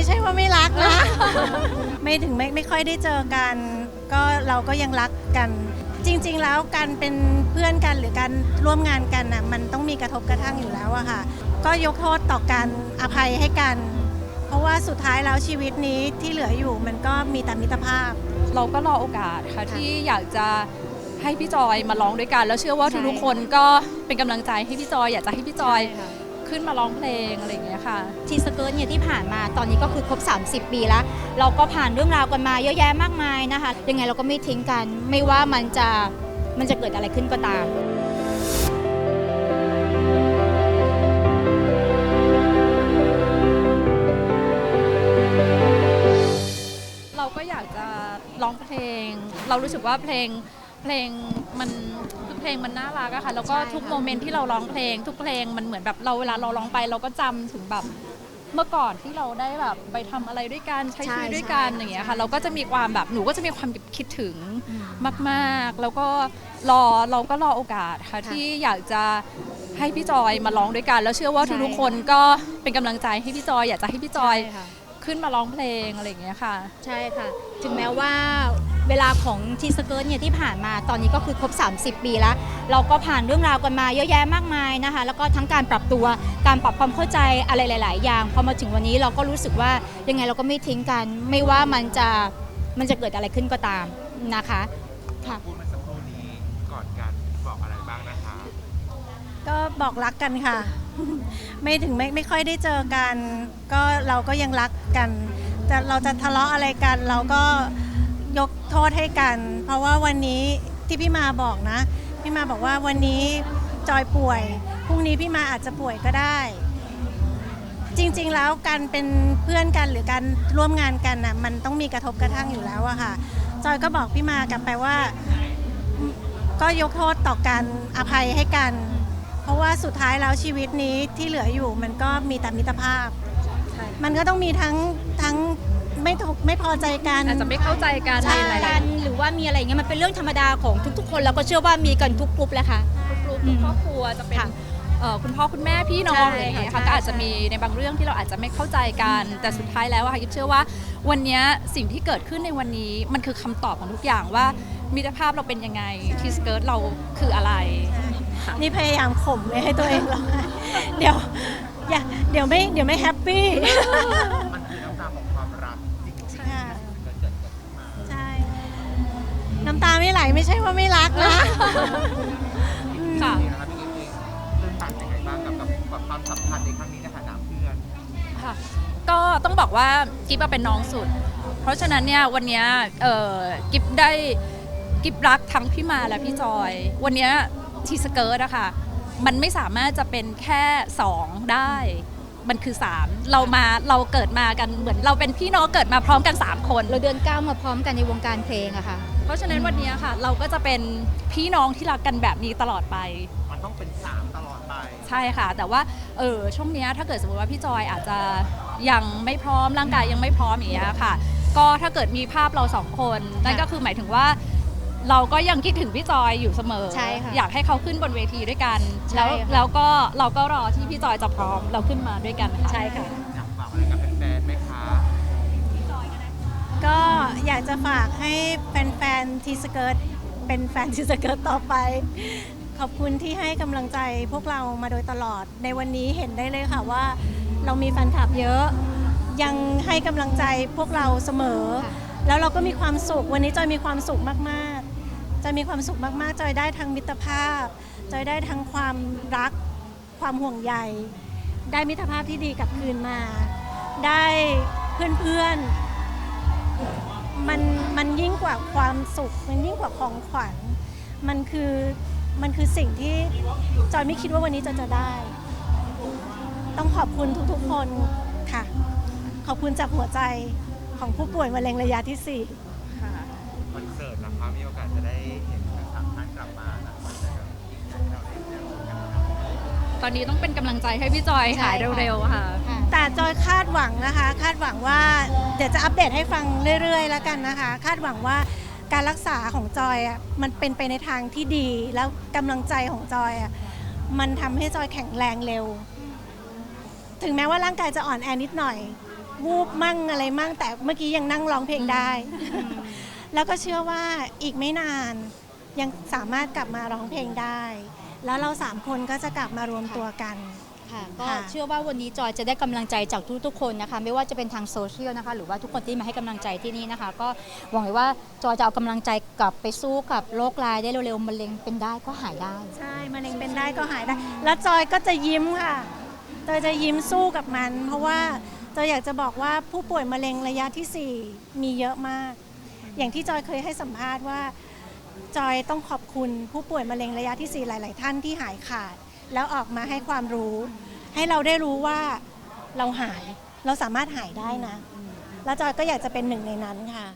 ไม่ใช่ว่าไม่รักนะ ไม่ถึงไม่ไม่ค่อยได้เจอกัน ก็เราก็ยังรักกัน จริง ๆ แล้วการเป็นเพื่อนกันหรือการร่วมงานกันน่ะมันต้องมีกระทบกระทั่งอยู่แล้วอะค่ะ ก็ยกโทษต่อกันอภัยให้กัน เพราะว่าสุดท้ายแล้วชีวิตนี้ที่เหลืออยู่มันก็มีแต่มิตรภาพ เราก็รอโอกาสค่ะที่อยากจะให้พี่จอยมาร้องด้วยกัน แล้วเชื่อว่าใช่ทุกๆคนก็เป็นกำลังใจให้พี่จอย อยากจะให้พี่จอย ใช่ค่ะ ขึ้นมาร้องเพลงอะไรอย่างเงี้ยค่ะ ทีสเกิร์ตเนี่ยที่ผ่านมาตอนนี้ก็คือครบ 30 ปีแล้ว เราก็ผ่านเรื่องราวกันมาเยอะแยะมากมายนะคะ ยังไงเราก็ไม่ทิ้งกัน ไม่ว่ามันจะมันจะเกิดอะไรขึ้นก็ตามเราก็อยากจะร้องเพลง เรารู้สึกว่าเพลงเพลงมัน เพลงมันน่ารักอะค่ะแล้วก็ใช่ค่ะทุกโมเมนต์ที่เราร้องเพลง ทุกเพลงมันเหมือนแบบเราเวลาเราร้องไป เราก็จำถึงแบบเมื่อก่อนที่เราได้แบบไปทำอะไรด้วยกันใช้ชีวิตด้วยกันอย่างเงี้ยค่ะ เราก็จะมีความแบบหนูก็จะมีความคิดถึงมากๆ แล้วก็รอเราก็รอโอกาสค่ะที่อยากจะให้พี่จอยมาร้องด้วยกัน แล้วเชื่อว่าใช่ทุกๆคนก็เป็นกำลังใจให้พี่จอย อยากจะให้พี่จอย ใช่ค่ะ ขึ้นมาร้องเพลงอะไรอย่างเงี้ยค่ะ ใช่ค่ะ ถึงแม้ว่าเวลาของทีสเกิร์ตเนี่ยที่ผ่านมาตอนนี้ก็คือครบ 30 ปีแล้ว เราก็ผ่านเรื่องราวกันมาเยอะแยะมากมายนะคะ แล้วก็ทั้งการปรับตัวการปรับความเข้าใจอะไรหลาย ๆ อย่างพอมาถึงวันนี้เราก็รู้สึกว่ายังไงเราก็ไม่ทิ้งกัน ไม่ว่ามันจะมันจะเกิดอะไรขึ้นก็ตามนะคะค่ะ พูดเมื่อสักครู่นี้ก่อนการบอกอะไรบ้างนะคะ ก็บอกรักกันค่ะ ไม่ถึงไม่ไม่ค่อยได้เจอกัน ก็เราก็ยังรักกันแต่เราจะทะเลาะอะไรกัน เราก็ยกโทษให้กัน เพราะว่าวันนี้ที่พี่มาบอกนะ พี่มาบอกว่าวันนี้จอยป่วยพรุ่งนี้พี่มาอาจจะป่วยก็ได้ จริงๆแล้วการเป็นเพื่อนกันหรือการร่วมงานกันน่ะมันต้องมีกระทบกระทั่งอยู่แล้วอะค่ะ จอยก็บอกพี่มากลับไปว่า ก็ยกโทษต่อกันอภัยให้กัน เพราะว่าสุดท้ายแล้วชีวิตนี้ที่เหลืออยู่มันก็มีแต่มิตรภาพ มันก็ต้องมีทั้งทั้งไม่ถูกไม่พอใจกันอาจจะไม่เข้าใจกันใช่ในหลายกันหรือว่ามีอะไรอย่างเงี้ยมันเป็นเรื่องธรรมดาของทุก ๆ คนเราก็เชื่อว่ามีกันทุกกลุ่มแหละค่ะๆกลุ่มอืมครอบครัวจะเป็นค่ะเอ่อคุณพ่อคุณแม่พี่น้องใช่อะไรอย่างเงี้ยค่ะค่ะใช่ก็อาจจะมีในบางเรื่องที่เราอาจจะไม่เข้าใจกัน แต่สุดท้ายแล้วอะค่ะยิบเชื่อว่าวันเนี้ยสิ่งที่เกิดขึ้นในวันนี้มันคือคำตอบของทุกอย่างว่ามิตรภาพเราเป็นยังไงทีสเกิร์ตเราคืออะไร นี่พยายามข่มไม่ให้ตัวเองร้องไห้เดี๋ยวอย่าเดี๋ยวไม่เดี๋ยวไม่แฮปปี้ มันคือน้ำตาของความรักจริงๆที่ค่ะเกิดเกิดขึ้นมาใช่น้ำตาไม่ไหลไม่ใช่ว่าไม่รักนะ ค่ะจริงๆนะครับพี่กิ๊กเองตื้นตันยังไงบ้างกับกับกับความสัมพันธ์ในครั้งนี้ในฐานะเพื่อนค่ะก็ต้องบอกว่ากิฟอะเป็นน้องสุด เพราะฉะนั้นเนี่ยวันเนี้ยเอ่อกิฟได้กิฟรักทั้งพี่มาและพี่จอย วันเนี้ย ทีสเกิร์ตอะค่ะ มันไม่สามารถจะเป็นแค่ 2 ได้ มันคือ 3 เรามาเราเกิดมากันเหมือนเราเป็นพี่น้องเกิดมาพร้อมกัน 3 คน เราเดินก้าวมาพร้อมกันในวงการเพลงอะค่ะ เพราะฉะนั้นวันเนี้ยค่ะ เราก็จะเป็นพี่น้องที่รักกันแบบนี้ตลอดไป มันต้องเป็นสามตลอดไป ใช่ค่ะ แต่ว่าเออช่วงเนี้ยถ้าเกิดสมมติว่าพี่จอยอาจจะยังไม่พร้อมร่างกายยังไม่พร้อมอย่างเงี้ยค่ะ ก็ถ้าเกิดมีภาพเราสองคนนั่นก็คือหมายถึงว่า เราก็ยังคิดถึงพี่จอยอยู่เสมอ ใช่ค่ะอยากให้เขาขึ้นบนเวทีด้วยกัน ใช่แล้วค่ะ แล้วก็เราก็รอที่พี่จอยจะพร้อมเราขึ้นมาด้วยกันค่ะ ใช่ค่ะ อยากฝากอะไรกับแฟนๆไหมคะก็อยากจะฝากให้แฟนๆทีสเกิร์ตเป็นแฟนทีสเกิร์ตต่อไป ขอบคุณที่ให้กำลังใจพวกเรามาโดยตลอด ในวันนี้เห็นได้เลยค่ะว่า เรามีแฟนคลับเยอะ ยังให้กำลังใจพวกเราเสมอค่ะแล้วเราก็มีความสุขวันนี้จอยมีความสุขมากๆ จอยมีความสุขมากๆ จอยได้ทั้งมิตรภาพ จอยได้ทั้งความรัก ความห่วงใย ได้มิตรภาพที่ดีกลับคืนมา ได้เพื่อนๆ มันมันยิ่งกว่าความสุข มันยิ่งกว่าของขวัญ มันคือมันคือสิ่งที่จอยไม่คิดว่าวันนี้จะจะได้ ต้องขอบคุณทุกๆคนค่ะ ขอบคุณจากหัวใจของผู้ป่วยมะเร็งระยะที่สี่ คอนเสิร์ตนะคะมีโอกาสจะได้เห็นทั้งสามท่านกลับมานะคะเราได้เจอกันครับตอนนี้ต้องเป็นกำลังใจให้พี่จอยหายใช่ค่ะเร็วๆค่ะ ค่ะ แต่จอยคาดหวังนะคะ คาดหวังว่าเดี๋ยวจะอัปเดตให้ฟังเรื่อยๆ แล้วกันนะคะ คาดหวังว่าการรักษาของจอยอะมันเป็นไปในทางที่ดีแล้วกำลังใจของจอยอะมันทำให้จอยแข็งแรงเร็ว ถึงแม้ว่าร่างกายจะอ่อนแอนิดหน่อย วูบมั่งอะไรมั่งแต่เมื่อกี้ยังนั่งร้องเพลงได้ แล้วก็เชื่อว่าอีกไม่นานยังสามารถกลับมาร้องเพลงได้ แล้วเราสามคนก็จะกลับมารวมตัวกัน ค่ะก็ค่ะ เชื่อว่าวันนี้จอยจะได้กำลังใจจากทุกๆคนนะคะ ไม่ว่าจะเป็นทางโซเชียลนะคะ หรือว่าทุกคนที่มาให้กำลังใจที่นี่นะคะ ก็หวังว่าจอยจะเอากำลังใจกลับไปสู้กับโรคร้ายได้เร็วๆมะเร็งเป็นได้ก็หายได้ ใช่มะเร็งเป็นได้ก็หายได้ แล้วจอยก็จะยิ้มค่ะ จอยจะยิ้มสู้กับมัน เพราะว่าจอยอยากจะบอกว่าผู้ป่วยมะเร็งระยะที่ 4 มีเยอะมาก อย่างที่จอยเคยให้สัมภาษณ์ว่า จอยต้องขอบคุณผู้ป่วยมะเร็งระยะที่ 4 หลาย ๆ ท่านที่หายขาด แล้วออกมาให้ความรู้ ให้เราได้รู้ว่าเราหาย เราสามารถหายได้นะ แล้วจอยก็อยากจะเป็นหนึ่งในนั้นค่ะ